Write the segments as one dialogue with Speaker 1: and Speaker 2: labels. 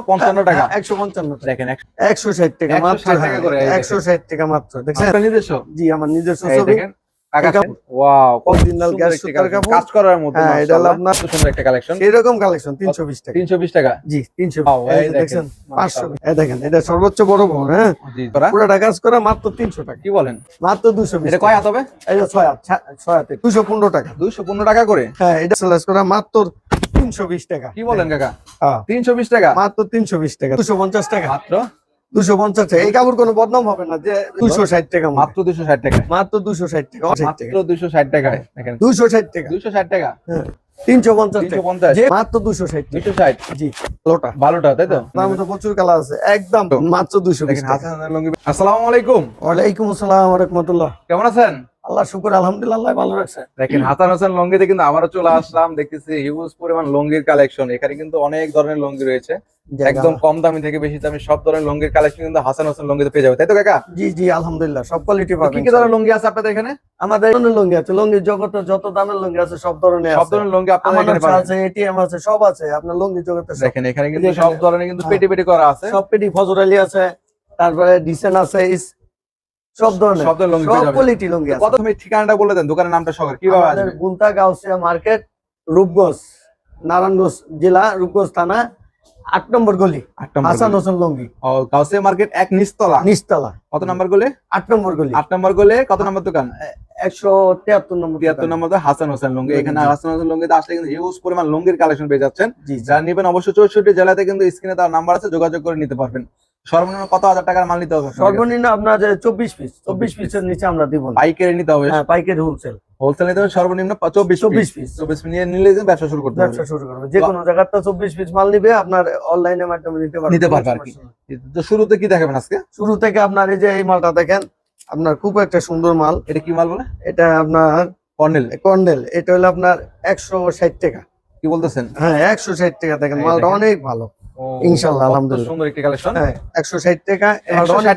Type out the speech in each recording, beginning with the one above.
Speaker 1: পঞ্চান্ন টাকা।
Speaker 2: একশো পঞ্চান্ন
Speaker 1: দেখেন একশো
Speaker 2: একশো ষাট টাকা মাত্র
Speaker 1: টাকা করে, এই
Speaker 2: একশো ষাট টাকা মাত্র। দেখছেন?
Speaker 1: নিজস্ব।
Speaker 2: জি আমার নিজস্ব ছবি। হ্যাঁ, এটা হলো
Speaker 1: মাশাআল্লাহ।
Speaker 2: আপনার-
Speaker 1: কত সুন্দর একটা কালেকশন।
Speaker 2: এরকম কালেকশন তিনশো বিশ টাকা।
Speaker 1: 320 টাকা?
Speaker 2: জি তিনশো
Speaker 1: Wow, এই দেখেন,
Speaker 2: দেখছেন পাঁচশো দেখেন এটা সর্বোচ্চ বড় বড় হ্যাঁ? পুরোটা কাজ করা মাত্র তিনশো টাকা।
Speaker 1: কি বলেন?
Speaker 2: মাত্র দুশো বিশ
Speaker 1: কয় হাত হবে?
Speaker 2: দুশো পনেরো টাকা।
Speaker 1: 215 টাকা করে?
Speaker 2: হ্যাঁ এটা করা মাত্র তিনশো বিশ টাকা।
Speaker 1: কি বলেন কাকা?
Speaker 2: হ্যাঁ
Speaker 1: 320 টাকা?
Speaker 2: মাত্র তিনশো বিশ টাকা। দুশো পঞ্চাশ টাকা।
Speaker 1: মাত্র?
Speaker 2: দুশো পঞ্চাশ টাকা। এই কাপড় কোনো বদনাম হবে না যে দুশো ষাট টাকা মাত্র
Speaker 1: মাত্র 260 টাকা।
Speaker 2: মাত্র দুশো ষাট টাকা।
Speaker 1: মাত্র 260 টাকায় দেখেন।
Speaker 2: দুশো ষাট টাকা।
Speaker 1: 260 টাকা?
Speaker 2: হ্যাঁ। তিনশো পঞ্চাশ মাত্র দুশো ষাট
Speaker 1: 260
Speaker 2: জি।
Speaker 1: ভালোটা তাই তো?
Speaker 2: মধ্যে প্রচুর কালার আছে। একদম মাত্র দুশো
Speaker 1: আসসালামু আলাইকুম।
Speaker 2: ওয়ালাইকুম আসসালাম রহমতুল্লাহ।
Speaker 1: কেমন আছেন?
Speaker 2: আল্লাহ শুকুর আলহামদুলিল্লাহ ভালো রাখছে।
Speaker 1: দেখেন হাসান হাসান লঙ্গিতে কিন্তু আবারও চলে আসলাম দেখতেছি হিউজ পরিমাণ লঙ্গির কালেকশন এখানে কিন্তু অনেক ধরনের লঙ্গি রয়েছে। একদম কম দামি থেকে বেশি দামি সব ধরনের লঙ্গির কালেকশন কিন্তু হাসান হাসান লঙ্গিতে পেয়ে যাবে তাই তো কাকা?
Speaker 2: জি জি আলহামদুলিল্লাহ সব কোয়ালিটি
Speaker 1: তো
Speaker 2: পাবেন
Speaker 1: কি কি ধরনের লঙ্গি আছে আপনাদের এখানে?
Speaker 2: আমাদের ধরনের লুঙ্গি আছে লুঙ্গির জগতে যত দামের লুঙ্গি আছে সব ধরনের
Speaker 1: সব ধরনের লঙ্গি আপনাদের এখানে পাবেন।
Speaker 2: আছে এটিএম আছে সব আছে আপনার লুঙ্গি জগতে
Speaker 1: দেখেন এখানে কিন্তু সব ধরনের কিন্তু
Speaker 2: হ্যাঁ।
Speaker 1: পেটি পেটি করা আছে।
Speaker 2: সব পেটি ফজর আলী আছে তারপরে ডিসেন আছে সব ধরনের।
Speaker 1: সব ধরনের
Speaker 2: সব কোয়ালিটি লুঙ্গি আছে।
Speaker 1: কত ঠিকানাটা বলে দেন দোকানের নামটা সহ কীভাবে আসবে
Speaker 2: গুন্তা গাউসিয়া মার্কেট রূপগঞ্জ নারায়ণগঞ্জ জেলা রূপগঞ্জ থানা আট নম্বর গলি। হাসান হোসেন লুঙ্গি।
Speaker 1: ও গাউসিয়া মার্কেট এক নিচতলা।
Speaker 2: নিচতলা।
Speaker 1: কত নাম্বার গলে?
Speaker 2: আট নম্বর গলি।
Speaker 1: আট নম্বর গলে কত নম্বর দোকান?
Speaker 2: একশো তিয়াত্তর নম্বর
Speaker 1: তিয়াত্তর নম্বর হাসান হোসেন লুঙ্গি। এখানে
Speaker 2: জি।
Speaker 1: হাসান হোসেন লুঙ্গিতে আসলে কিন্তু হিউজ পরিমাণ লুঙ্গির কালেকশন পেয়ে যাচ্ছেন। যারা নিবেন অবশ্যই চৌষট্টি জেলাতে কিন্তু স্ক্রিনে তার নাম্বার আছে যোগাযোগ করে নিতে পারবেন। সর্বনিম্ন কত হাজার টাকার মাল নিতে হবে
Speaker 2: সর্বনিম্ন আপনার চব্বিশ পিস চব্বিশ পিসের নিচে আমরা দিব
Speaker 1: পাইকারি নিতে হবে?
Speaker 2: হ্যাঁ পাইকারি হোলসেল
Speaker 1: হোলসেল নিতে হবে সর্বনিম্ন চব্বিশ
Speaker 2: চব্বিশ
Speaker 1: পিস চব্বিশ পিস নিয়ে নিলে ব্যবসা শুরু করতে
Speaker 2: ব্যবসা শুরু করবে। যে কোনো জায়গাতে চব্বিশ পিস মাল নিবে আপনার অনলাইনের মাধ্যমে নিতে পারবে।
Speaker 1: নিতে পারবে আর কি। তো শুরুতে কি দেখাবেন আজকে?
Speaker 2: শুরু থেকে আপনার এই যে এই মালটা দেখেন আপনার খুব একটা সুন্দর মাল।
Speaker 1: এটা কি মাল বলে?
Speaker 2: এটা আপনার
Speaker 1: কর্নেল।
Speaker 2: কর্নেল। এটা হলো আপনার একশো ষাট টাকা।
Speaker 1: কি বলতেছেন?
Speaker 2: হ্যাঁ একশো ষাট টাকা দেখেন মালটা অনেক ভালো। ইনশাআল্লাহ, আলহামদুলিল্লাহ।
Speaker 1: সুন্দর একটি কালেকশন
Speaker 2: হ্যাঁ একশো ষাট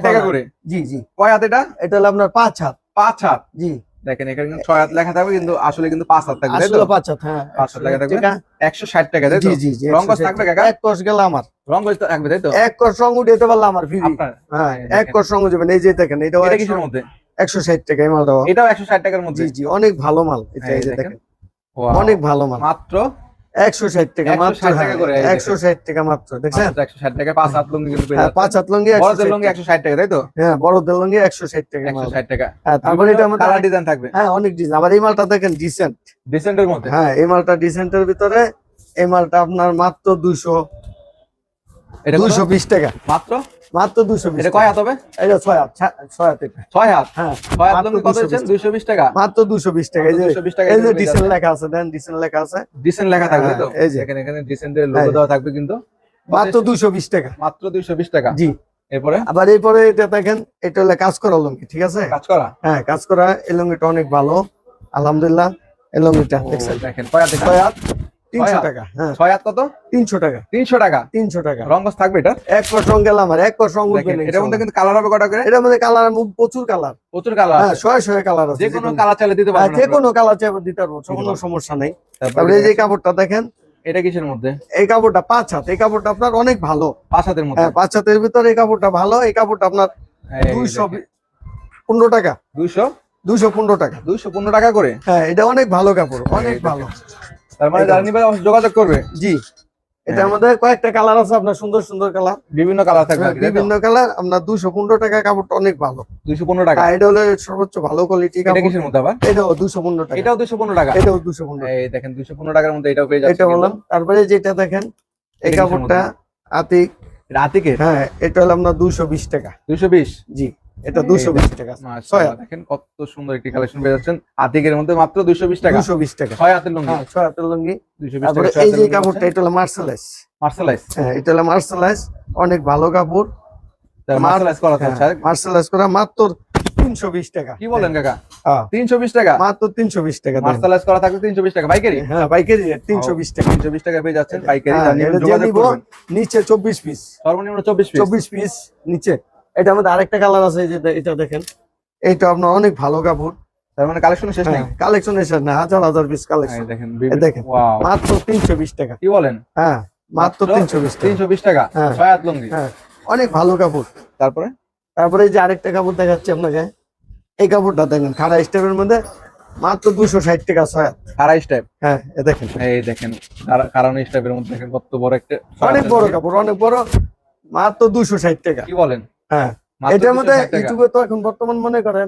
Speaker 2: টাকা।
Speaker 1: করে।
Speaker 2: জি জি।
Speaker 1: কয় হাত এটা?
Speaker 2: এটা হলো আপনার পাঁচ হাত।
Speaker 1: পাঁচ হাত?
Speaker 2: জি।
Speaker 1: দেখেন এখানে কিন্তু ছয় হাত লেখা থাকবে কিন্তু আসলে কিন্তু পাঁচ হাত থাকবে
Speaker 2: আসলে পাঁচ হাত হ্যাঁ
Speaker 1: পাঁচ হাত লেখা থাকবে।
Speaker 2: টাকা।
Speaker 1: একশো ষাট টাকা তাই তো?
Speaker 2: জি জি জি
Speaker 1: রং কস থাকবে কাকা?
Speaker 2: এক গেল আমার।
Speaker 1: রং কস থাকবে তাই তো?
Speaker 2: এক রং উঠাতে পারলাম আমার ফ্রি। হ্যাঁ এক রং এই যে দেখেন এটা
Speaker 1: এটা কিসের মধ্যে?
Speaker 2: একশো ষাট টাকা এই মালটা
Speaker 1: এটাও একশো ষাট টাকার মধ্যে?
Speaker 2: জি জি অনেক ভালো মাল। এটা
Speaker 1: এই
Speaker 2: এই যে
Speaker 1: দেখেন।
Speaker 2: দেখেন। অনেক ভালো মাল।
Speaker 1: মাত্র
Speaker 2: একশো ষাট টাকা মাত্র একশো ষাট টাকা মাত্র দেখছেন?
Speaker 1: একশো ষাট টাকা পাঁচ হাত লুঙ্গি
Speaker 2: হ্যাঁ। পাঁচ হাত লঙ্গি
Speaker 1: বড়দের লুঙ্গি একশো ষাট টাকা তাই তো?
Speaker 2: হ্যাঁ বড়দের লঙ্গি একশো ষাট টাকা
Speaker 1: একশো ষাট টাকা।
Speaker 2: হ্যাঁ তারপরে এটা আমাদের
Speaker 1: কালার ডিজাইন থাকবে।
Speaker 2: হ্যাঁ অনেক ডিজাইন আবার এই মালটা দেখেন ডিসেন্ট
Speaker 1: ডিসেন্টের মধ্যে?
Speaker 2: হ্যাঁ এই মালটা ডিসেন্টের ভিতরে এই মালটা আপনার মাত্র দুইশো? দুইশো বিশ টাকা।
Speaker 1: মাত্র?
Speaker 2: মাত্র দুইশো বিশ
Speaker 1: এটা কয় হাত হবে?
Speaker 2: এটা ছয় হাত ছয় হাত
Speaker 1: ছয় হাত
Speaker 2: হ্যাঁ
Speaker 1: ছয় হাত কত
Speaker 2: 220
Speaker 1: দিচ্ছেন? বিশ টাকা।
Speaker 2: মাত্র দুশো বিশ টাকা। এই যে
Speaker 1: দুশো
Speaker 2: এই যে ডিসেন্ট লেখা আছে দেন ডিসেন্ট লেখা আছে।
Speaker 1: ডিসেন্ট লেখা থাকবে তো
Speaker 2: হ্যাঁ, এই যে।
Speaker 1: এখানে এখানে ডিসেন্টের লোগো
Speaker 2: হ্যাঁ।
Speaker 1: দেওয়া থাকবে কিন্তু?
Speaker 2: মাত্র দুশো বিশ টাকা।
Speaker 1: মাত্র দুইশো বিশ টাকা?
Speaker 2: জি।
Speaker 1: এরপরে?
Speaker 2: আবার এরপরে এটা দেখেন এটা হলো কাজ করা লঙ্গি ঠিক আছে?
Speaker 1: কাজ করা?
Speaker 2: হ্যাঁ কাজ করা। এই লঙ্গিটা অনেক ভালো আলহামদুলিল্লাহ। এই লঙ্গিটা দেখছেন?
Speaker 1: দেখেন কয় হাত এটা?
Speaker 2: ছয় হাত। তিনশো টাকা হ্যাঁ।
Speaker 1: ছয় হাত কত?
Speaker 2: তিনশো টাকা।
Speaker 1: তিনশো টাকা।
Speaker 2: তিনশো টাকা।
Speaker 1: রঙ্গস থাকবে এটা?
Speaker 2: এক কষ রং গেল আমার এক কষ রং
Speaker 1: দেখেন এটার মধ্যে কিন্তু কালার হবে কটা করে?
Speaker 2: এটার মধ্যে কালার প্রচুর কালার
Speaker 1: প্রচুর কালার
Speaker 2: হ্যাঁ শয়ে শয়ে কালার আছে
Speaker 1: যে কোনো কালার চাইলে দিতে
Speaker 2: হ্যাঁ,
Speaker 1: পারবেন
Speaker 2: যে কোনো কালার চাইব দিতে পারব কোনো সমস্যা নেই।
Speaker 1: তারপরে
Speaker 2: তারপরে এই যে কাপড়টা দেখেন।
Speaker 1: এটা কিসের মধ্যে?
Speaker 2: এই কাপড়টা পাঁচ হাত এই কাপড়টা আপনার অনেক ভালো।
Speaker 1: পাঁচ হাতের মধ্যে?
Speaker 2: হ্যাঁ পাঁচ হাতের ভিতরে এই কাপড়টা ভালো এই কাপড়টা আপনার দুইশো পনেরো টাকা।
Speaker 1: দুইশো?
Speaker 2: দুইশো পনেরো টাকা।
Speaker 1: দুইশো পনেরো টাকা করে?
Speaker 2: হ্যাঁ এটা অনেক ভালো কাপড় অনেক ভালো।
Speaker 1: তার মানে যারা নিবে যোগাযোগ করবে।
Speaker 2: জি। এটার মধ্যে কয়েকটা কালার আছে আপনার সুন্দর সুন্দর কালার।
Speaker 1: বিভিন্ন কালার থাকবে তো?
Speaker 2: বিভিন্ন কালার আপনার দুশো পনেরো টাকা কাপড়টা অনেক ভালো।
Speaker 1: দুইশো পনেরো টাকা?
Speaker 2: এটা হলো সর্বোচ্চ ভালো কোয়ালিটি
Speaker 1: কিসের মধ্যে আবার?
Speaker 2: এটাও দুশো পনেরো টাকা।
Speaker 1: এটাও দুইশো পনেরো টাকা?
Speaker 2: এটাও দুশো পনেরো
Speaker 1: এই দেখেন দুইশো পনেরো টাকার মধ্যে এটাও পেয়ে যাচ্ছে
Speaker 2: এটা বললাম। তারপরে যেটা দেখেন এই কাপড়টা আতিক।
Speaker 1: রাতিকে
Speaker 2: হ্যাঁ এটা হলো আপনার দুশো বিশ টাকা।
Speaker 1: দুইশো বিশ?
Speaker 2: জি। এটা দুশো বিশ টাকা। ছয় হাত।
Speaker 1: দেখেন কত সুন্দর একটি কালেকশন পেয়ে যাচ্ছেন। আতিকের মধ্যে মাত্র টাকা। ছয় হাতের লুঙ্গি।
Speaker 2: হ্যাঁ ছয় হাতের লুঙ্গি।
Speaker 1: টাকা ছয়
Speaker 2: এই যে
Speaker 1: হাতের
Speaker 2: কাপড়টা এটা হলো মার্শালাইজ
Speaker 1: মার্শালাইজ
Speaker 2: হ্যাঁ এটা হলো মার্শালাইজ অনেক ভালো কাপড়।
Speaker 1: মার্শালাইজ করা
Speaker 2: মার্শালাইজ করা মাত্র তিনশো বিশ টাকা।
Speaker 1: কি বলেন কাকা?
Speaker 2: হ্যাঁ,
Speaker 1: তিনশো বিশ টাকা?
Speaker 2: মাত্র তিনশো বিশ টাকা
Speaker 1: মার্শালাইজ করা থাকবে তিনশো বিশ টাকা।
Speaker 2: হ্যাঁ পাইকারি তিনশো বিশ টাকা।
Speaker 1: তিনশো বিশ টাকা পেয়ে যাচ্ছেন
Speaker 2: হ্যাঁ। নিচে চব্বিশ পিস
Speaker 1: সর্বনিম্ন পিস
Speaker 2: নিচে। এটা আমাদের আরেকটা কালার আছে এই যে এটা দেখেন। এইটা আপনার অনেক ভালো কাপড়।
Speaker 1: তার মানে কালেকশন শেষ নেই।
Speaker 2: কালেকশন এসে না হাজার হাজার পিস কালেকশন
Speaker 1: দেখেন
Speaker 2: দেখেন। মাত্র তিনশো বিশ টাকা।
Speaker 1: কি বলেন?
Speaker 2: হ্যাঁ মাত্র তিনশো বিশ টাকা।
Speaker 1: তিনশো বিশ টাকা?
Speaker 2: হ্যাঁ।
Speaker 1: ছয় হাত লুঙ্গি?
Speaker 2: হ্যাঁ। অনেক ভালো কাপড়।
Speaker 1: তারপরে?
Speaker 2: তারপরে এই যে আরেকটা কাপড় দেখাচ্ছি আপনাকে। এই কাপড়টা দেখেন খাড়া স্টেপের মধ্যে মাত্র দুশো ষাট টাকা ছয় হাত।
Speaker 1: আড়াই স্টেপ
Speaker 2: হ্যাঁ এ দেখেন।
Speaker 1: এই দেখেন কারা- কারণ স্টেপের মধ্যে দেখেন কত বড় একটা
Speaker 2: অনেক বড় কাপড় অনেক বড় মাত্র দুশো ষাট টাকা।
Speaker 1: কি বলেন?
Speaker 2: হ্যাঁ এটার মধ্যে ইউটিউবে তো এখন বর্তমান মনে করেন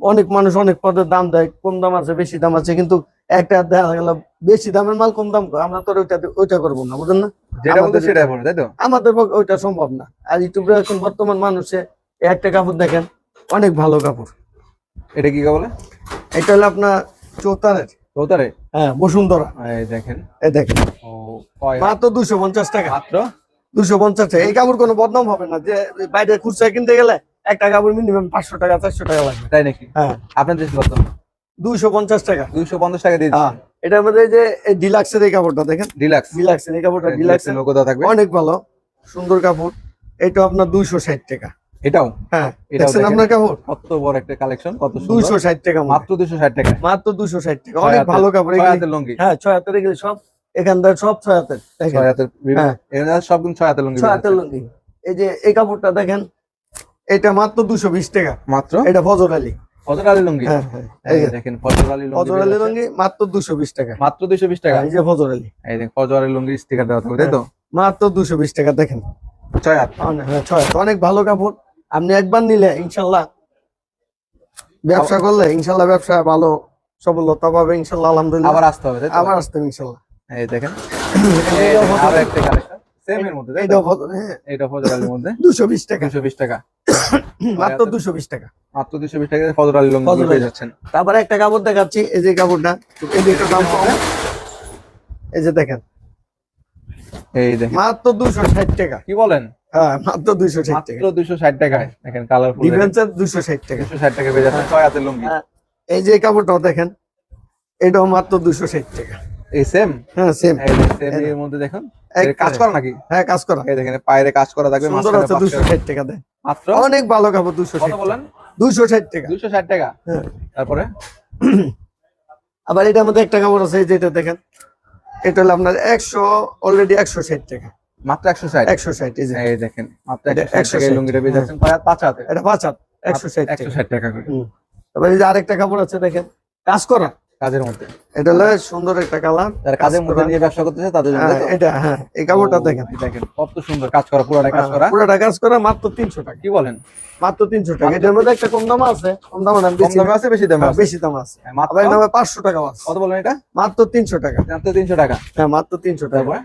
Speaker 2: অনেক মানুষ অনেক পদের দাম দেয় কম দাম আছে বেশি দাম আছে কিন্তু একটা দেখা গেল বেশি দামের মাল কম দাম আমরা তো ওইটা ওইটা করব না বুঝলেন না? আমাদের-
Speaker 1: সেটাই তাই তো?
Speaker 2: আমাদের পক্ষে ওইটা সম্ভব না। আর ইউটিউবে এখন বর্তমান মানুষে একটা কাপড় দেখেন অনেক ভালো কাপড়।
Speaker 1: এটা কি বলে
Speaker 2: এটা হলো আপনার চৌতারের।
Speaker 1: চৌতারে
Speaker 2: হ্যাঁ বসুন্ধরা।
Speaker 1: দেখেন।
Speaker 2: এই দেখেন।
Speaker 1: ও
Speaker 2: মাত্র দুশো পঞ্চাশ টাকা।
Speaker 1: মাত্র?
Speaker 2: দুশো পঞ্চাশ টাকা। এই কাপড় কোনো বদনাম হবে না। যে বাইরে খুচরা কিনতে গেলে একটা কাপড় মিনিমাম পাঁচশো টাকা চারশো টাকা লাগবে।
Speaker 1: তাই নাকি?
Speaker 2: হ্যাঁ।
Speaker 1: আপনার দেশ কত
Speaker 2: দুশো পঞ্চাশ টাকা।
Speaker 1: দুইশো পঞ্চাশ টাকা দিয়ে
Speaker 2: হ্যাঁ। এটার মধ্যে এই যে ডিলাক্সের এই কাপড়টা দেখেন?
Speaker 1: ডিলাক্স।
Speaker 2: ডিলাক্সের এই কাপড়টা ডিলাক্সের
Speaker 1: লোক দেওয়া থাকবে।
Speaker 2: অনেক ভালো। সুন্দর কাপড়। এটা আপনার দুইশো ষাট টাকা।
Speaker 1: এটাও?
Speaker 2: হ্যাঁ। দেখছেন। আপনার কাপড়?
Speaker 1: কত বড় একটা কালেকশন কত
Speaker 2: দুইশো ষাট টাকা মাত্র
Speaker 1: দুইশো ষাট টাকা।
Speaker 2: মাত্র দুশো ষাট টাকা। অনেক ভালো কাপড়। এগুলি-
Speaker 1: হাতের
Speaker 2: হ্যাঁ ছয় হাতের এগুলি সব এখানকার সব ছয় হাতের
Speaker 1: ছয় হাতের বিভিন্ন-
Speaker 2: হ্যাঁ।
Speaker 1: সব কিন্তু ছয় হাতের লুঙ্গি
Speaker 2: ছয় হাতের লুঙ্গি। এই যে এই কাপড়টা দেখেন এটা মাত্র দুশো বিশ টাকা।
Speaker 1: মাত্র?
Speaker 2: এটা ফজর আলী।
Speaker 1: ফজর আলী লুঙ্গি?
Speaker 2: হ্যাঁ হ্যাঁ।
Speaker 1: এই
Speaker 2: এই যে
Speaker 1: দেখেন ফজর আলী
Speaker 2: ফজর আলী লুঙ্গি মাত্র দুশো বিশ টাকা।
Speaker 1: মাত্র দুইশো বিশ টাকা?
Speaker 2: এই যে ফজর আলী।
Speaker 1: এই দেখেন ফজর আলী লুঙ্গি স্টিকার দেওয়া থাকবে তাই তো?
Speaker 2: মাত্র দুশো বিশ টাকা দেখেন।
Speaker 1: ছয় হাত
Speaker 2: অনেক হ্যাঁ, ছয় হাত। অনেক ভালো কাপড়। আপনি একবার নিলে ইনশাল্লাহ ব্যবসা করলে ইনশাল্লাহ ব্যবসা ভালো সফলতা পাবে ইনশাল্লাহ আলহামদুলিল্লাহ।
Speaker 1: আবার আসতে হবে
Speaker 2: আবার আসতে ইনশাল্লাহ।
Speaker 1: এই দেখেন। আরও একটা কালেকশন সেম এর মধ্যে এটা আলীর মধ্যে।
Speaker 2: দুশো বিশ টাকা।
Speaker 1: দুশো বিশ টাকা।
Speaker 2: মাত্র দুশো বিশ টাকা।
Speaker 1: মাত্র দুশো বিশ টাকা ফজর আলী লুঙ্গি
Speaker 2: ফজর
Speaker 1: পেয়ে যাচ্ছেন।
Speaker 2: তারপরে একটা কাপড় দেখাচ্ছি এই যে কাপড়টা। এই যে একটু দাম কম। এই যে দেখেন।
Speaker 1: এই দেখেন।
Speaker 2: মাত্র দুশো ষাট টাকা।
Speaker 1: কি বলেন?
Speaker 2: হ্যাঁ মাত্র দুশো ষাট টাকা।
Speaker 1: মাত্র দুশো ষাট টাকায় দেখেন কালারফুল
Speaker 2: ডিফেন্সের টাকা।
Speaker 1: টাকা পেয়ে যাচ্ছেন। ছয় হাতের লুঙ্গি।
Speaker 2: হ্যাঁ। এই যে কাপড়টাও দেখেন এটাও মাত্র দুশো ষাট টাকা।
Speaker 1: এই সেম
Speaker 2: হ্যাঁ সেম
Speaker 1: সেম এর মধ্যে দেখুন
Speaker 2: এক
Speaker 1: কাজ করা নাকি?
Speaker 2: হ্যাঁ কাজ করা।
Speaker 1: এই দেখেন পায়ের কাজ করা থাকবে
Speaker 2: সুন্দর
Speaker 1: মাঝখানে
Speaker 2: আছে
Speaker 1: box
Speaker 2: দুশো
Speaker 1: করা।
Speaker 2: ষাট টাকা দেয়
Speaker 1: মাত্র?
Speaker 2: অনেক ভালো কাপড় দুশো
Speaker 1: কত
Speaker 2: ষাট
Speaker 1: বলেন?
Speaker 2: দুশো ষাট টাকা।
Speaker 1: দুশো ষাট টাকা?
Speaker 2: হ্যাঁ।
Speaker 1: তারপরে?
Speaker 2: আবার এটার মধ্যে একটা কাপড় আছে এই যেটা দেখেন এটা হলো আপনার একশো অলরেডি একশো ষাট টাকা।
Speaker 1: মাত্র একশো ষাট?
Speaker 2: একশো ষাট এই যে।
Speaker 1: এই দেখেন মাত্র একশো ষাট
Speaker 2: 160
Speaker 1: টাকা লুঙ্গিটা পেয়ে যাচ্ছেন পাঁচ হাতে।
Speaker 2: এটা পাঁচ হাত একশো ষাট
Speaker 1: একশো
Speaker 2: টাকা।
Speaker 1: ষাট টাকা করে।
Speaker 2: তারপরে এই যে আরেকটা কাপড় আছে দেখেন কাজ করা।
Speaker 1: কাজের মধ্যে।
Speaker 2: এটা হলো সুন্দর একটা কালার।
Speaker 1: যারা কাজের মধ্যে নিয়ে ব্যবসা করতেছে তাদের জন্য
Speaker 2: এটা হ্যাঁ এই কাপড়টা দেখেন।
Speaker 1: দেখেন কত সুন্দর কাজ করা পুরোটা কাজ করা।
Speaker 2: পুরোটা কাজ করা মাত্র তিনশো টাকা।
Speaker 1: কি বলেন?
Speaker 2: মাত্র তিনশো টাকা। এটার মধ্যে একটা কম দাম আছে কম দাম না বেশি
Speaker 1: দামে আছে বেশি দামে
Speaker 2: হ্যাঁ,
Speaker 1: আছে।
Speaker 2: বেশি দাম আছে।
Speaker 1: হ্যাঁ, মাত্র
Speaker 2: দামে পাঁচশো টাকা আছে।
Speaker 1: কত বলেন এটা?
Speaker 2: মাত্র তিনশো টাকা।
Speaker 1: মাত্র তিনশো টাকা।
Speaker 2: হ্যাঁ মাত্র তিনশো টাকা।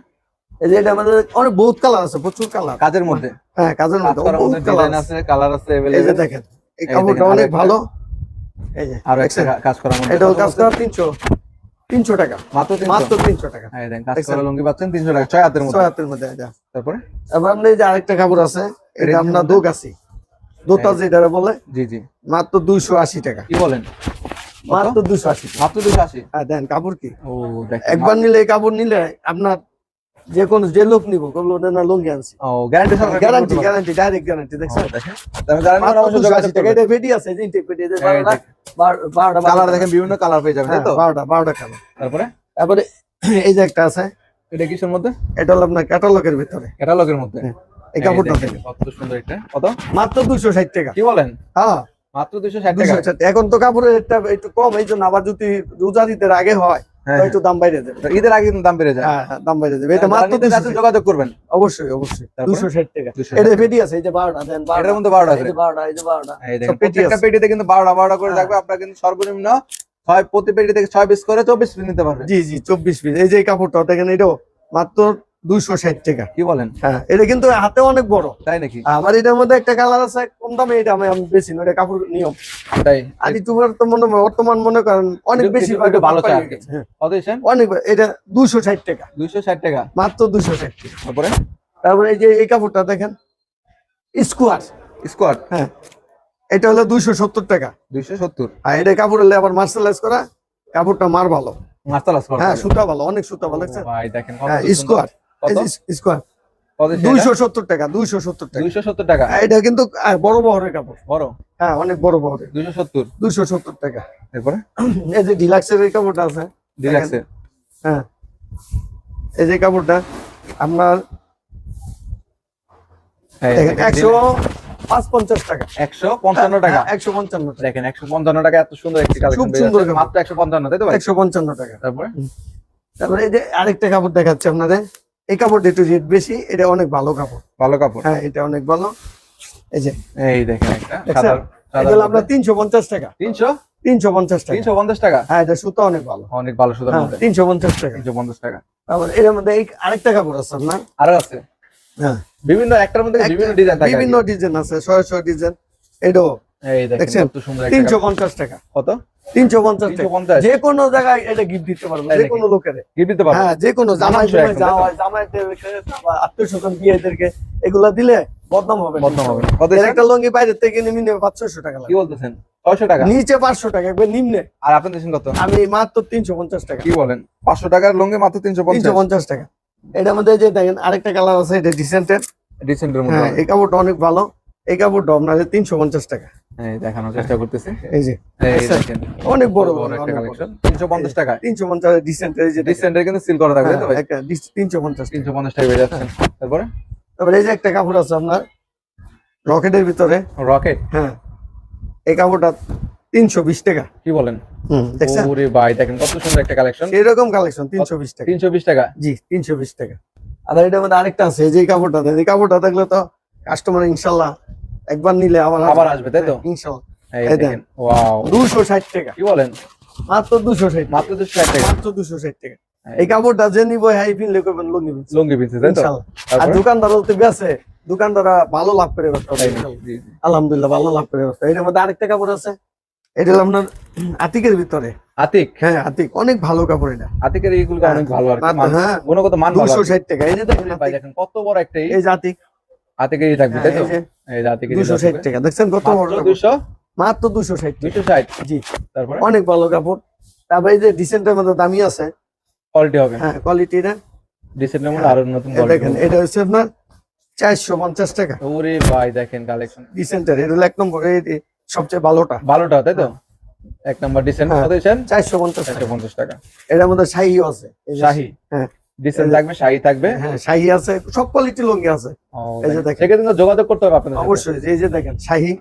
Speaker 2: এই যে এটা আমাদের অনেক বহুত কালার আছে প্রচুর কালার।
Speaker 1: কাজের মধ্যে?
Speaker 2: হ্যাঁ কাজের
Speaker 1: কাজ
Speaker 2: মধ্যে বহুত কালার
Speaker 1: আছে। কালার আছে
Speaker 2: এই যে দেখেন এই
Speaker 1: এই
Speaker 2: কাপড়টা অনেক ভালো। এই যে
Speaker 1: আরও একটা কাজ করার মধ্যে
Speaker 2: এটাও কাজ করা তিনশো তিনশো টাকা।
Speaker 1: মাত্র তিনশো?
Speaker 2: মাত্র তিনশো টাকা।
Speaker 1: হ্যাঁ দেখেন কাজ করা লুঙ্গি পাচ্ছেন তিনশো টাকা ছয় হাতের মধ্যে।
Speaker 2: ছয় হাতের মধ্যে এটা
Speaker 1: তারপরে?
Speaker 2: এবার আপনি যে আরেকটা কাপড় আছে এটা দোতা। যেটা বলে
Speaker 1: জি জি।
Speaker 2: মাত্র দুইশো আশি টাকা।
Speaker 1: কি বলেন?
Speaker 2: মাত্র দুশো আশি টাকা।
Speaker 1: মাত্র দুশো আশি?
Speaker 2: হ্যাঁ দেন কাপড় কি?
Speaker 1: ও দেখেন
Speaker 2: একবার নিলে কাপড় নিলে আপনার যে কোনো যে লোক নিবো বলব না, না লুঙ্গি আনছি।
Speaker 1: ও guarantee
Speaker 2: guarantee guarantee direct guarantee দেখছেন
Speaker 1: তাহলে
Speaker 2: মাত্র
Speaker 1: অবশ্যই
Speaker 2: 280
Speaker 1: যোগাযোগ
Speaker 2: টাকা এটা পেটি আছে যে ইনটেক পেটি আছে
Speaker 1: এই
Speaker 2: বারোটা
Speaker 1: দেখেন।
Speaker 2: বারো- বারোটা
Speaker 1: কালার। দেখেন বিভিন্ন কালার পেয়ে যাবেন তাই
Speaker 2: হ্যাঁ,
Speaker 1: তো
Speaker 2: বারোটা বারোটা কালার।
Speaker 1: তারপরে?
Speaker 2: তারপরে এই যে একটা আছে।
Speaker 1: এটা কিসের মধ্যে?
Speaker 2: এটা হলো আপনার ক্যাটালগের ভিতরে।
Speaker 1: ক্যাটালগের মধ্যে।
Speaker 2: হ্যাঁ, এই কাপড়টা
Speaker 1: দেখেন, কত সুন্দর এটা। কত?
Speaker 2: মাত্র দুশো ষাট টাকা।
Speaker 1: কি বলেন?
Speaker 2: হ্যাঁ।
Speaker 1: মাত্র দুশো ষাট
Speaker 2: দুশো
Speaker 1: টাকা।
Speaker 2: এখন তো কাপড়ের রেটটা একটু কম এই জন্য আবার যদি রোজা ঈদের আগে হয়
Speaker 1: হ্যাঁ,
Speaker 2: একটু দাম বাইরে যাবে।
Speaker 1: হ্যাঁ। ঈদের আগে দাম বেড়ে যায়।
Speaker 2: হ্যাঁ হ্যাঁ দাম যাবে। এটা মাত্র
Speaker 1: যোগাযোগ করবেন।
Speaker 2: অবশ্যই অবশ্যই।
Speaker 1: তারপরে?
Speaker 2: দুশো ষাট টাকা। এটা পেটি আছে এই যে বারোটা দেন
Speaker 1: এটার
Speaker 2: বারোটা
Speaker 1: মধ্যে বারোটা
Speaker 2: এই বারোটা এই যে বারোটা।
Speaker 1: এই দেখেন
Speaker 2: সব পেটি
Speaker 1: প্রত্যেকটা পেটিতে কিন্তু বারোটা বারোটা করে
Speaker 2: হ্যাঁ।
Speaker 1: থাকবে। আপনার কিন্তু সর্বনিম্ন ছয় প্রতি পেটি থেকে ছয় পিস করে চব্বিশ পিস নিতে পারবেন।
Speaker 2: জি জি চব্বিশ পিস এই যে কাপড়টা দেখেন এটাও মাত্র দুইশো ষাট টাকা।
Speaker 1: কি বলেন?
Speaker 2: হ্যাঁ এটা কিন্তু হাতে অনেক বড়।
Speaker 1: তাই নাকি?
Speaker 2: আবার এটার মধ্যে একটা কালার আছে কম দামে এটা আমি আমি বেশি না এটা কাপড় নিয়ম।
Speaker 1: তাই?
Speaker 2: আর ইউটিউবার তো মনে বর্তমান মনে করেন অনেক বেশি
Speaker 1: ভালো।
Speaker 2: হ্যাঁ, অনেক এটা ষাট টাকা।
Speaker 1: দুইশো ষাট টাকা।
Speaker 2: মাত্র দুশো ষাট টাকা।
Speaker 1: তারপরে?
Speaker 2: তারপরে এই যে এই কাপড়টা দেখেন স্কোয়ার
Speaker 1: স্কোয়াড
Speaker 2: হ্যাঁ এটা হলো দুইশো সত্তর টাকা।
Speaker 1: দুইশো সত্তর?
Speaker 2: আর এটা কাপড় হলে আবার মার্শালাইজ করা কাপড়টা মার ভালো।
Speaker 1: মাস্টার স্কোয়াড
Speaker 2: হ্যাঁ সুতা ভালো অনেক সুতা ভালো
Speaker 1: দেখেন
Speaker 2: হ্যাঁ। স্কোয়ার স্কোয়ার দুইশো সত্তর টাকা দুইশো সত্তর টাকা।
Speaker 1: দুইশো সত্তর টাকা?
Speaker 2: এটা কিন্তু বড় বহরের কাপড়।
Speaker 1: বড়?
Speaker 2: হ্যাঁ অনেক বড় বহরের।
Speaker 1: দুইশো সত্তর?
Speaker 2: দুইশো সত্তর টাকা।
Speaker 1: এরপরে?
Speaker 2: এই যে ডিলাক্সের এই কাপড়টা আছে।
Speaker 1: ডিলাক্সের
Speaker 2: হ্যাঁ। এই যে কাপড়টা আপনার
Speaker 1: এই
Speaker 2: দেখেন
Speaker 1: দেখেন,
Speaker 2: একশো পাঁচ পঞ্চাশ টাকা।
Speaker 1: একশো পঞ্চান্ন টাকা।
Speaker 2: হ্যাঁ, একশো পঞ্চান্ন
Speaker 1: দেখেন একশো পঞ্চান্ন টাকা এত সুন্দর একটি
Speaker 2: খুব সুন্দর।
Speaker 1: মাত্র একশো পঞ্চান্ন তাই তো
Speaker 2: একশো পঞ্চান্ন টাকা।
Speaker 1: তারপরে?
Speaker 2: তারপরে এই যে আরেকটা কাপড় দেখাচ্ছে আপনাদের। এই কাপড় একটু রেট বেশি এটা অনেক ভালো কাপড়।
Speaker 1: ভালো কাপড়?
Speaker 2: হ্যাঁ এটা অনেক ভালো। এই যে
Speaker 1: এই দেখেন একটা সাদা
Speaker 2: এটা আপনার তিনশো পঞ্চাশ টাকা।
Speaker 1: তিনশো?
Speaker 2: তিনশো টাকা।
Speaker 1: তিনশো
Speaker 2: হ্যাঁ এটা সুতো অনেক ভালো।
Speaker 1: অনেক ভালো সুন্দর
Speaker 2: হ্যাঁ তিনশো টাকা।
Speaker 1: তিনশো টাকা।
Speaker 2: এর মধ্যে এই আরেকটা কাপড় আছে আপনার।
Speaker 1: আরও আছে?
Speaker 2: হ্যাঁ।
Speaker 1: বিভিন্ন একটার মধ্যে বিভিন্ন ডিজাইন থাকে
Speaker 2: বিভিন্ন ডিজাইন আছে ছয় ছয় ডিজাইন
Speaker 1: এই দেখেন কত সুন্দর
Speaker 2: তিনশো টাকা।
Speaker 1: কত?
Speaker 2: তিনশো পঞ্চাশ যে কোনো জায়গায় এটা গিফট দিতে পারব যে কোনো লোকের।
Speaker 1: গিফট দিতে পারব।
Speaker 2: হ্যাঁ যে কোনো জামাই আত্মীয় স্বজন বিয়েদেরকে এগুলা দিলে বদনাম হবে
Speaker 1: বদনাম?
Speaker 2: একটা লঙ্গি বাইরে থেকে পাঁচশো টাকা
Speaker 1: কি বলতেছেন? ছয়শো টাকা?
Speaker 2: নিচে পাঁচশো টাকা একবার নিম্নে।
Speaker 1: আর কত?
Speaker 2: আমি মাত্র তিনশো পঞ্চাশ টাকা।
Speaker 1: কি বলেন? পাঁচশো টাকার লঙ্গে মাত্র তিনশো
Speaker 2: তিনশো
Speaker 1: পঞ্চাশ
Speaker 2: টাকা। এটার মধ্যে যে দেখেন আরেকটা কালার আছে এটা ডিসেন্টের
Speaker 1: ডিসেন্টের মধ্যে
Speaker 2: হ্যাঁ এই কাপড়টা অনেক ভালো। এই কাপড়টা আপনার তিনশো পঞ্চাশ টাকা।
Speaker 1: দেখানোর চেষ্টা করতেছি।
Speaker 2: এই যে। আচ্ছা, অনেক বড়
Speaker 1: বড় একটা কালেকশন তিনশো পঞ্চাশ টাকা।
Speaker 2: তিনশো পঞ্চাশ ডিসেন্টের এই যে
Speaker 1: কিন্তু সিল করা থাকবে তো ভাই?
Speaker 2: একটা তিনশো পঞ্চাশ
Speaker 1: তিনশো পঞ্চাশ টাকা বেড়ে যাচ্ছেন তারপরে?
Speaker 2: তারপরে এই যে একটা কাপড় আছে আপনার রকেটের ভিতরে।
Speaker 1: রকেট?
Speaker 2: হ্যাঁ। এই কাপড়টা তিনশো বিশ টাকা।
Speaker 1: কি বলেন?
Speaker 2: হুম দেখছেন?
Speaker 1: ওরে ভাই দেখেন কত সুন্দর একটা কালেকশন
Speaker 2: এরকম কালেকশন তিনশো বিশ টাকা।
Speaker 1: তিনশো বিশ টাকা?
Speaker 2: জি তিনশো বিশ টাকা। আর এটার মধ্যে আরেকটা আছে এই যে কাপড়টা এই কাপড়টা দেখলে তো কাস্টমার ইনশাল্লাহ একবার নিলে আবার
Speaker 1: আবার আসবে, তাই তো?
Speaker 2: ইনশাল্লাহ।
Speaker 1: এই
Speaker 2: এই
Speaker 1: দেখেন ওয়াও।
Speaker 2: দুশো ষাট টাকা।
Speaker 1: কি বলেন?
Speaker 2: মাত্র দুশো ষাট
Speaker 1: মাত্র দুশো ষাট টাকা।
Speaker 2: মাত্র দুশো ষাট টাকা। এই কাপড়টা যে নিবো হ্যাঁ ফিনলে করবেন লুঙ্গি বিনছে
Speaker 1: লুঙ্গি পিনছে তাই তো?
Speaker 2: আর দোকানদার বলতে বেছে দোকানদাররা ভালো লাভ করে ব্যবসা
Speaker 1: তাই নাকি? জি, জি।
Speaker 2: আলহামদুলিল্লাহ ভালো লাভ করে ব্যবসা। এটার মধ্যে আরেকটা কাপড় আছে। এটা আপনার আতিকের ভিতরে।
Speaker 1: আতিক?
Speaker 2: হ্যাঁ আতিক। অনেক ভালো কাপড় এটা।
Speaker 1: আতিকের এইগুলো অনেক ভালো আর
Speaker 2: হ্যাঁ।
Speaker 1: গুণগত মান
Speaker 2: টাকা। এই যে দেখেন
Speaker 1: কত বড় একটা এই
Speaker 2: এই যে আতিক।
Speaker 1: আতিকেরই থাকবে তাই তো?
Speaker 2: হ্যাঁ, এই
Speaker 1: আতিকেরই
Speaker 2: দুশো ষাট টাকা। দেখছেন কত বড়
Speaker 1: মাত্র
Speaker 2: কাপড়?
Speaker 1: দুশো?
Speaker 2: মাত্র দুশো ষাট টাকা।
Speaker 1: দুশো ষাট?
Speaker 2: জি।
Speaker 1: তারপরে?
Speaker 2: অনেক ভালো কাপড়। তারপরে এই যে ডিসেন্টের মধ্যে দামি আছে।
Speaker 1: কোয়ালিটি হবে।
Speaker 2: হ্যাঁ কোয়ালিটিটা
Speaker 1: ডিসেন্টের মধ্যে আরও নতুন
Speaker 2: দেখেন এটা হচ্ছে আপনার চারশো পঞ্চাশ টাকা।
Speaker 1: ওরে ভাই দেখেন কালেকশন
Speaker 2: ডিসেন্টের এটা এক নম্বর সবচেয়ে ভালোটা।
Speaker 1: ভালোটা তাই তো? এক নাম্বার ডিসেন্ট
Speaker 2: হ্যাঁ।
Speaker 1: কত দিচ্ছেন?
Speaker 2: চারশো পঞ্চাশ
Speaker 1: চারশো
Speaker 2: টাকা
Speaker 1: পঞ্চাশ টাকা।
Speaker 2: এটার মধ্যে শাহিও আছে।
Speaker 1: শাহি?
Speaker 2: হ্যাঁ।
Speaker 1: ডিসেন্ট থাকবে শাহি থাকবে?
Speaker 2: হ্যাঁ শাহি আছে সব কোয়ালিটি লুঙ্গি আছে। এই যে
Speaker 1: দেখেন। সেক্ষেত্রে কিন্তু যোগাযোগ করতে হবে আপনাদের
Speaker 2: অবশ্যই এই যে দেখেন শাহি।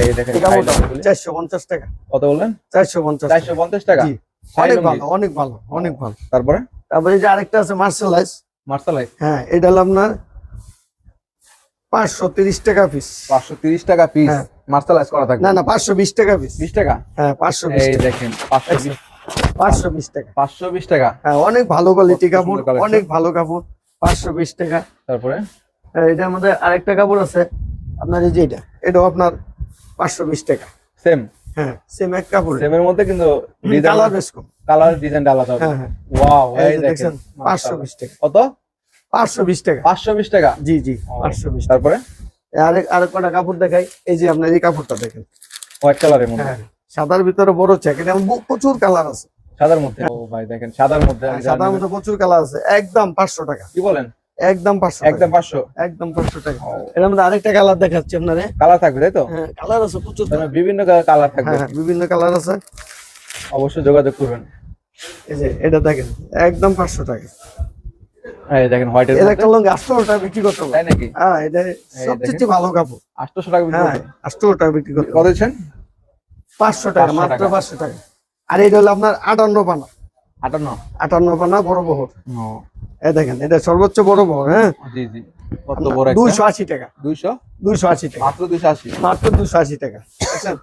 Speaker 1: এই দেখেন
Speaker 2: চারশো পঞ্চাশ টাকা।
Speaker 1: কত বললেন?
Speaker 2: চারশো পঞ্চাশ টাকা।
Speaker 1: চারশো পঞ্চাশ টাকা?
Speaker 2: অনেক ভালো অনেক ভালো অনেক ভালো।
Speaker 1: তারপরে?
Speaker 2: তারপরে যে আরেকটা আছে মার্শালাইজ
Speaker 1: মার্শালাই
Speaker 2: হ্যাঁ এটা হলো আপনার পাঁচশো তিরিশ টাকা পিস
Speaker 1: পাঁচশো তিরিশ টাকা পিস
Speaker 2: হ্যাঁ।
Speaker 1: মার্শালাইজ করা থাকবে?
Speaker 2: না না পাঁচশো বিশ টাকা পিস
Speaker 1: বিশ টাকা?
Speaker 2: হ্যাঁ পাঁচশো
Speaker 1: দেখেন পাঁচশো বিশ
Speaker 2: পাঁচশো বিশ টাকা।
Speaker 1: পাঁচশো বিশ টাকা?
Speaker 2: হ্যাঁ অনেক ভালো কোয়ালিটি কাপড় অনেক ভালো কাপড় পাঁচশো বিশ টাকা।
Speaker 1: তারপরে?
Speaker 2: হ্যাঁ, এটার মধ্যে আরেকটা কাপড় আছে আপনার এই যে এটা এটাও আপনার পাঁচশো বিশ টাকা।
Speaker 1: সেম?
Speaker 2: হ্যাঁ সেম এক কাপড়।
Speaker 1: সেমের মধ্যে কিন্তু
Speaker 2: কালার বেশ কম।
Speaker 1: কালার ডিজাইনটা আলাদা হবে।
Speaker 2: হ্যাঁ
Speaker 1: ওয়াও
Speaker 2: এই
Speaker 1: দেখেন।
Speaker 2: টাকা।
Speaker 1: কত?
Speaker 2: পাঁচশো বিশ টাকা।
Speaker 1: পাঁচশো বিশ টাকা?
Speaker 2: জি জি
Speaker 1: ও,
Speaker 2: পাঁচশো বিশ টাকা।
Speaker 1: তারপরে?
Speaker 2: আরেক কটা কাপড় দেখাই। এই যে আপনার এই কাপড়টা দেখেন।
Speaker 1: হোয়াইট কালারের মধ্যে।
Speaker 2: সাদার ভিতরে বড় এটা প্রচুর কালার আছে।
Speaker 1: সাদার মধ্যে? ও ভাই দেখেন সাদার মধ্যে
Speaker 2: হ্যাঁ, সাদার মধ্যে প্রচুর কালার আছে একদম পাঁচশো টাকা।
Speaker 1: কি বলেন?
Speaker 2: একদম পাঁচশো
Speaker 1: একদম পাঁচশো?
Speaker 2: একদম পাঁচশো টাকা। এর মধ্যে আরেকটা কালার দেখাচ্ছি আপনারে।
Speaker 1: কালার থাকবে তাই তো?
Speaker 2: হ্যাঁ কালার আছে প্রচুর
Speaker 1: বিভিন্ন কালার থাকবে।
Speaker 2: হ্যাঁ বিভিন্ন কালার আছে।
Speaker 1: অবশ্যই যোগাযোগ করবেন।
Speaker 2: এই যে এটা দেখেন একদম পাঁচশো টাকা।
Speaker 1: এই দেখেন হোয়াইটের
Speaker 2: একটা টাকা বিক্রি করতে
Speaker 1: তাই নাকি?
Speaker 2: হ্যাঁ এটা সবচেয়ে ভালো কাপড়।
Speaker 1: টাকা বিক্রি
Speaker 2: হ্যাঁ টাকা করতে
Speaker 1: কত
Speaker 2: পাঁচশো টাকা মাত্র। পাঁচশো টাকা। আর এটা হলো আপনার আটান্ন পানা।
Speaker 1: আটান্ন?
Speaker 2: আটান্ন পানা বড় বহর।
Speaker 1: ও,
Speaker 2: এই দেখেন এটা সর্বোচ্চ বড় বহর হ্যাঁ?
Speaker 1: জি জি। কত বড়
Speaker 2: দুইশো আশি টাকা।
Speaker 1: দুইশো?
Speaker 2: দুইশো আশি টাকা।
Speaker 1: মাত্র দুইশো আশি?
Speaker 2: মাত্র দুশো আশি টাকা। বুঝছেন?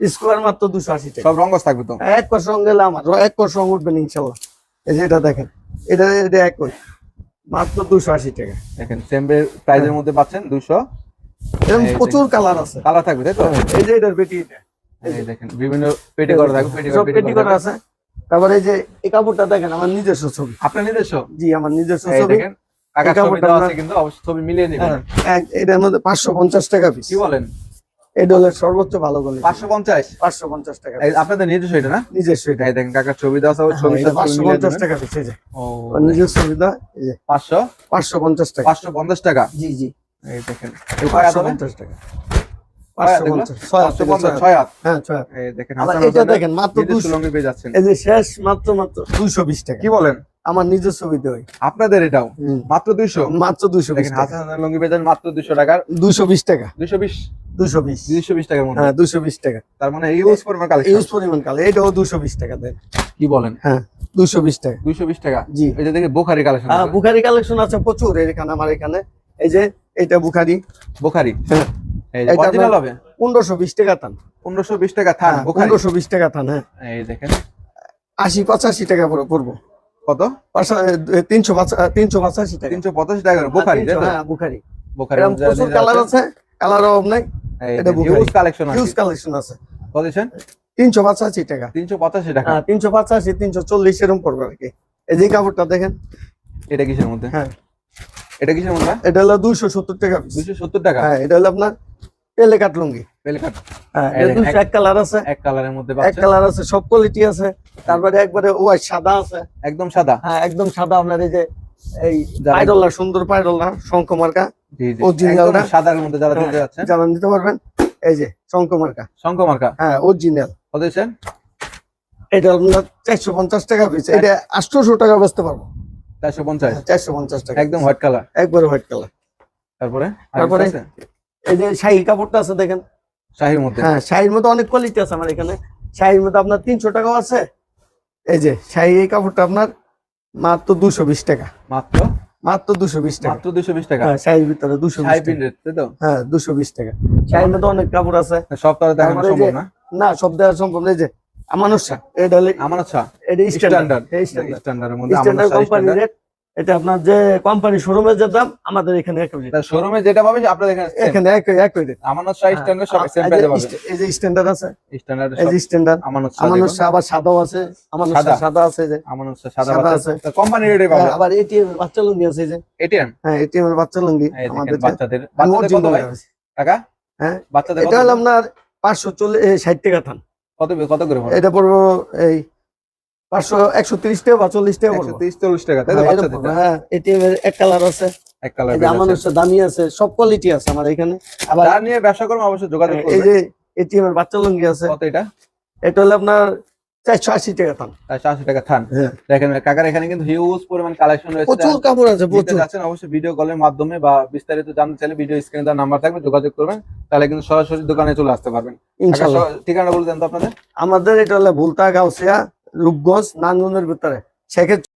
Speaker 2: স্কোয়ার মাত্র দুশো আশি টাকা।
Speaker 1: সব রঙ্গস থাকবে তো?
Speaker 2: এক সঙ্গে গেলে আমার এক কর সঙ্গে উঠবেন ইনশাল্লাহ। এই যে এটা দেখেন এটা এটা এক কর মাত্র দুশো আশি টাকা।
Speaker 1: দেখেন সেম প্রাইজের মধ্যে পাচ্ছেন দুইশো।
Speaker 2: এরকম প্রচুর কালার আছে।
Speaker 1: কালার থাকবে তাই তো?
Speaker 2: এই যে এটার পেটি এটা।
Speaker 1: এই দেখেন বিভিন্ন পেটি করা থাকবে পেটি
Speaker 2: সব
Speaker 1: পেটি
Speaker 2: পেটি করা আছে। তারপরে যে এই কাপড়টা দেখেন আমার নিজস্ব ছবি।
Speaker 1: আপনার নিজস্ব?
Speaker 2: জি আমার নিজস্ব ছবি।
Speaker 1: দেখেন কাকার ছবি দেওয়া আছে কিন্তু অবশ্যই ছবি মিলিয়ে নেবেন।
Speaker 2: হ্যাঁ, এটার মধ্যে পাঁচশো পঞ্চাশ টাকা পিস
Speaker 1: কি বলেন?
Speaker 2: এটা হলো সর্বোচ্চ ভালো
Speaker 1: পঞ্চাশ?
Speaker 2: পাঁচশো পঞ্চাশ টাকা
Speaker 1: আপনাদের নিজস্ব এটা না?
Speaker 2: নিজস্ব এটা।
Speaker 1: এই দেখেন কাকার ছবি আছে ওই ছবি
Speaker 2: পাঁচশো
Speaker 1: মিলিয়ে
Speaker 2: পঞ্চাশ
Speaker 1: দেবেন।
Speaker 2: টাকা পিস এই
Speaker 1: ও
Speaker 2: নিজস্ব সুবিধা এই যে।
Speaker 1: পাঁচশো?
Speaker 2: পাঁচশো পঞ্চাশ টাকা। জি জি।
Speaker 1: এই দেখেন। এই
Speaker 2: টাকা। এটা
Speaker 1: নিজস্ব
Speaker 2: দুশো দুশো আমার নিজের ছবিতে হয়
Speaker 1: আপনাদের এটাও? মাত্র দুইশো?
Speaker 2: মাত্র দুশো
Speaker 1: হাসান লুঙ্গি পেয়ে মাত্র দুশো টাকার।
Speaker 2: দুশো বিশ টাকা।
Speaker 1: দুশো বিশ?
Speaker 2: দুশো বিশ।
Speaker 1: দুইশো বিশ টাকার মধ্যে?
Speaker 2: হ্যাঁ দুশো বিশ টাকা।
Speaker 1: তার মানে ইউজ পরিমাণ কালেকশন।
Speaker 2: ইউজ পরিমাণ কালে এটাও দুশো বিশ টাকা দেন।
Speaker 1: কি বলেন?
Speaker 2: হ্যাঁ দুশো বিশ টাকা।
Speaker 1: দুইশো বিশ টাকা?
Speaker 2: জি।
Speaker 1: যে দেখে বোখারি কালেকশন
Speaker 2: হ্যাঁ বুখারি কালেকশন আছে প্রচুর এখানে আমার এখানে। এই যে এটা বুখারি।
Speaker 1: বোখারি।
Speaker 2: হ্যাঁ। এটা
Speaker 1: অরিজিনাল হবে?
Speaker 2: পনেরোশো বিশ টাকা থান
Speaker 1: পনেরোশো বিশ টাকা থান
Speaker 2: হ্যাঁ,
Speaker 1: বোখারি
Speaker 2: পনেরোশো বিশ টাকা থান হ্যাঁ।
Speaker 1: এই দেখেন।
Speaker 2: আশি পঁচাশি টাকা পড়ব।
Speaker 1: কত?
Speaker 2: টাকা। হ্যাঁ, হ্যাঁ বুখারি।
Speaker 1: বোখারি
Speaker 2: প্রচুর কালার আছে কালার অভাব নাই এটা বোখারি।
Speaker 1: কালেকশন আছে।
Speaker 2: কালেকশন টাকা। হ্যাঁ এরকম পড়বে আর কি। এই যে কাপড়টা দেখেন।
Speaker 1: এটা কিসের মধ্যে?
Speaker 2: হ্যাঁ।
Speaker 1: এটা কিসের মধ্যে?
Speaker 2: এটা হলো দুইশো সত্তর টাকা piece।
Speaker 1: দুইশো সত্তর টাকা?
Speaker 2: হ্যাঁ এটা হলো আপনার পেলে কাট লুঙ্গি
Speaker 1: পেলে কাট
Speaker 2: হ্যাঁ এক কালার আছে।
Speaker 1: এক কালারের মধ্যে
Speaker 2: এক কালার আছে সব কোয়ালিটি আছে। তারপরে একবারে ওয়াই সাদা আছে।
Speaker 1: একদম সাদা?
Speaker 2: হ্যাঁ একদম সাদা। আপনার এই যে এই
Speaker 1: যারা-
Speaker 2: সুন্দর পায়রোলা শঙ্খ মার্কা
Speaker 1: জি জি। একদম সাদার মধ্যে যারা
Speaker 2: হ্যাঁ।
Speaker 1: দিতে যাচ্ছেন।
Speaker 2: যারা নিতে পারবেন এই যে শঙ্খ মার্কা।
Speaker 1: শঙ্খ মার্কা?
Speaker 2: হ্যাঁ অরিজিনাল
Speaker 1: কত
Speaker 2: এটা আপনার চারশো পঞ্চাশ টাকা পিস এটা আটশোশো টাকা বেচতে পারব।
Speaker 1: চারশো পঞ্চাশ?
Speaker 2: চারশো পঞ্চাশ টাকা
Speaker 1: একদম হোয়াইট কালার
Speaker 2: একবারে হোয়াইট কালার
Speaker 1: তারপরে?
Speaker 2: তারপরে? এই যে শাহি কাপড়টা আছে দেখেন।
Speaker 1: শাহির মধ্যে?
Speaker 2: হ্যাঁ শাহির মধ্যে অনেক কোয়ালিটি আছে আমার এখানে। শাহির মধ্যে আপনার তিনশো টাকাও আছে। এই যে শাহি এই কাপড়টা আপনার মাত্র দুশো বিশ টাকা।
Speaker 1: মাত্র?
Speaker 2: মাত্র দুশো বিশ টাকা।
Speaker 1: মাত্র দুশো বিশ টাকা?
Speaker 2: হ্যাঁ শাহির ভিতরে দুশো হ্যাঁ দুশো বিশ টাকা। শাহির মধ্যে অনেক কাপড় আছে।
Speaker 1: সব তারা দেখানো সম্ভব না?
Speaker 2: না সব দেওয়া সম্ভব নেই যে আমানুর শাহ এটা
Speaker 1: আচ্ছা
Speaker 2: এটা স্ট্যান্ডার্ড
Speaker 1: স্ট্যান্ডার্ড স্ট্যান্ডার্ডের মধ্যে আমার
Speaker 2: স্ট্যান্ডার্ড কোম্পানি রেট এটা আপনার যে কোম্পানি শোরুমের যে দাম আমাদের এখানে একই।
Speaker 1: শোরুমে যেটা পাবে আপনাদের এখানে
Speaker 2: এখানে একই একই
Speaker 1: আমার শাহ স্ট্যান্ডার্ড সব সেম
Speaker 2: এই
Speaker 1: প্রাইসে
Speaker 2: যে এই যে স্ট্যান্ডার্ড আছে।
Speaker 1: স্ট্যান্ডার্ড
Speaker 2: এই যে স্ট্যান্ডার্ড শাহ আবার সাদাও আছে
Speaker 1: সাদা।
Speaker 2: শাহ সাদা। আছে যে।
Speaker 1: আমার সাদা
Speaker 2: আছে।
Speaker 1: কোম্পানি রেটে
Speaker 2: হ্যাঁ, আবার এটিএম এর বাচ্চা লুঙ্গি আছে যে।
Speaker 1: এটিএম
Speaker 2: হ্যাঁ এটিএম এর বাচ্চা লুঙ্গি আমাদের
Speaker 1: বাচ্চাদের বাচ্চাদের কত টাকা?
Speaker 2: হ্যাঁ
Speaker 1: বাচ্চাদের
Speaker 2: এটা হলো আপনার পাঁচশো চল্লিশ ষাট টাকা থান।
Speaker 1: কত কত করে
Speaker 2: এটা পড়ব এই পাঁচশো একশো তিরিশ টাকা বা চল্লিশ টাকা পড়ব
Speaker 1: 130 40 টাকা তাই
Speaker 2: হ্যাঁ, হ্যাঁ এটিএম এর এক কালার আছে।
Speaker 1: এক কালার
Speaker 2: এই যে আমানুর শাহ দামি আছে সব কোয়ালিটি আছে আমার এখানে। আবার
Speaker 1: নিয়ে ব্যবসা করবে অবশ্যই যোগাযোগ
Speaker 2: এই যে এটিএম এর বাচ্চা লুঙ্গি আছে।
Speaker 1: কত এটা?
Speaker 2: এটা হলো আপনার চারশো আশি টাকা থান।
Speaker 1: চারশো আশি টাকা থান।
Speaker 2: হ্যাঁ।
Speaker 1: দেখেন কাকার এখানে কিন্তু হিউজ পরিমাণ কালেকশন রয়েছে।
Speaker 2: প্রচুর কাপড় আছে প্রচুর।
Speaker 1: যাচ্ছেন অবশ্যই ভিডিও কলের মাধ্যমে বা বিস্তারিত জানতে চাইলে ভিডিও স্ক্রিনে তার নাম্বার থাকবে যোগাযোগ করবেন। তাহলে কিন্তু সরাসরি দোকানে চলে আসতে পারবেন। ঠিকানা বলে দেন তো আপনাদের।
Speaker 2: আমাদের এটা হলো ভুলতা গাউসিয়া রূপগঞ্জ নানগঞ্জের ভিতরে। শেখের